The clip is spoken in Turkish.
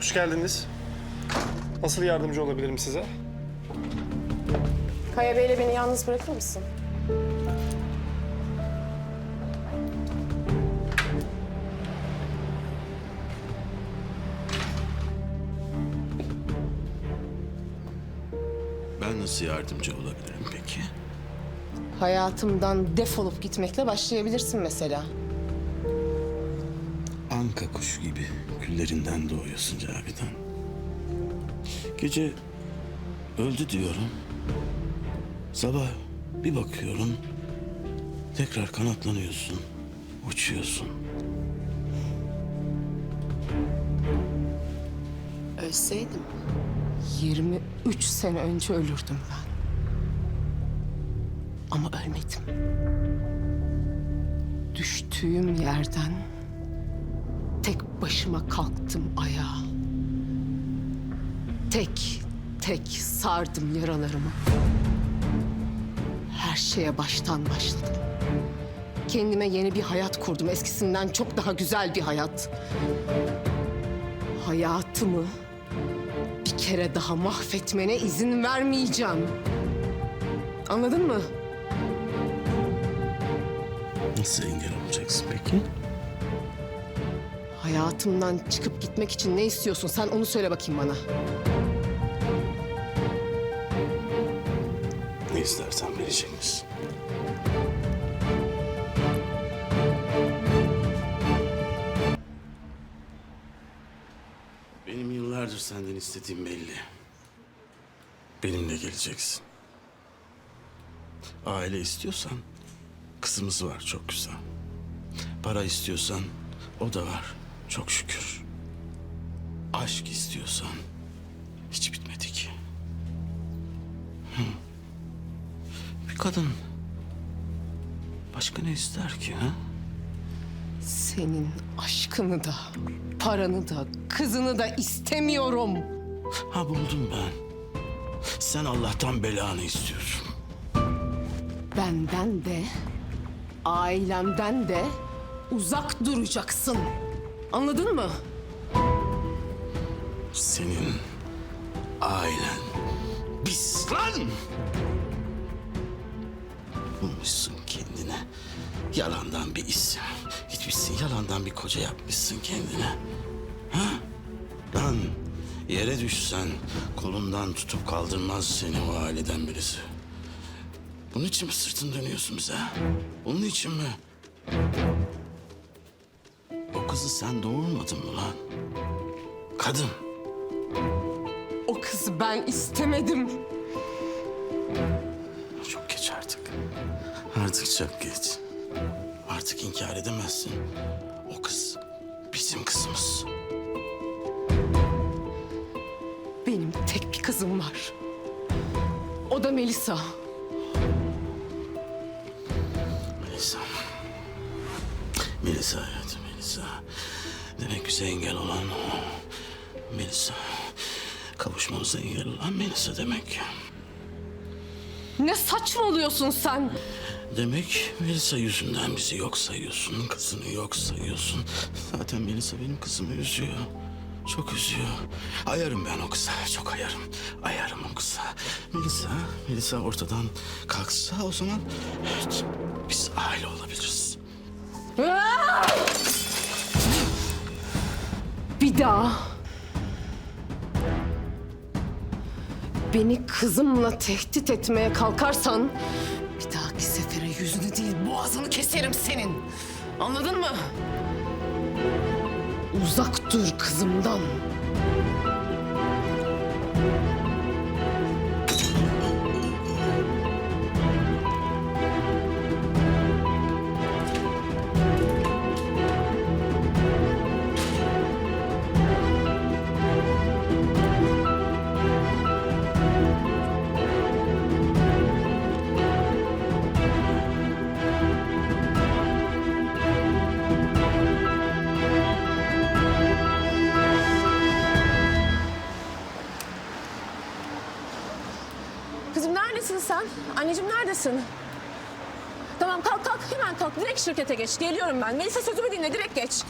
Hoş geldiniz. Nasıl yardımcı olabilirim size? Kaya Bey'le beni yalnız bırakır mısın? Ben nasıl yardımcı olabilirim peki? Hayatımdan defolup gitmekle başlayabilirsin mesela. Anka kuşu gibi küllerinden doğuyorsun Cavidan. Gece öldü diyorum. Sabah bir bakıyorum. Tekrar kanatlanıyorsun. Uçuyorsun. Ölseydim 23 sene önce ölürdüm ben. Ama ölmedim. Düştüğüm yerden tek başıma kalktım ayağa. Tek tek sardım yaralarımı. Her şeye baştan başladım. Kendime yeni bir hayat kurdum. Eskisinden çok daha güzel bir hayat. Hayatımı bir kere daha mahvetmene izin vermeyeceğim. Anladın mı? Nasıl engel olacaksın peki? Hayatımdan çıkıp gitmek için ne istiyorsun? Sen onu söyle bakayım bana. Ne istersen verecek misin? Benim yıllardır senden istediğim belli. Benimle geleceksin. Aile istiyorsan kızımız var çok güzel. Para istiyorsan o da var çok şükür. Aşk istiyorsan hiç bitmedi ki. Bir kadın başka ne ister ki ha? Senin aşkını da, paranı da, kızını da istemiyorum. Ha buldum ben. Sen Allah'tan belanı istiyorsun. Benden de, ailemden de uzak duracaksın. Anladın mı? Senin ailen biz lan! Bulmuşsun kendine yalandan bir isim. Gitmişsin yalandan bir koca yapmışsın kendine. Ha? Lan yere düşsen kolundan tutup kaldırmaz seni o aileden birisi. Bunun için mi sırtın dönüyorsun bize? Bunun için mi? Kızı sen doğurmadın mı lan? Kadın. O kızı ben istemedim. Çok geç artık. Artık çok geç. Artık inkar edemezsin. O kız bizim kızımız. Benim tek bir kızım var. O da Melisa. Melisa. Melisa hayatım Melisa. Demek bize engel olan o. Melisa. Kavuşmamıza engel olan Melisa demek. Ne saçmalıyorsun sen? Demek Melisa yüzünden bizi yok sayıyorsun, kızını yok sayıyorsun. Zaten Melisa benim kızımı üzüyor. Çok üzüyor. Ayarım ben o kıza, çok ayarım. Ayarım o kıza. Melisa, Melisa ortadan kalksa o zaman evet, biz aile olabiliriz. Bir daha beni kızımla tehdit etmeye kalkarsan bir dahaki sefere yüzünü değil boğazını keserim senin. Anladın mı? Uzak dur kızımdan. Kızım neredesin sen? Anneciğim neredesin? Tamam kalk kalk hemen kalk. Direkt şirkete geç. Geliyorum ben. Melisa sözümü dinle direkt geç.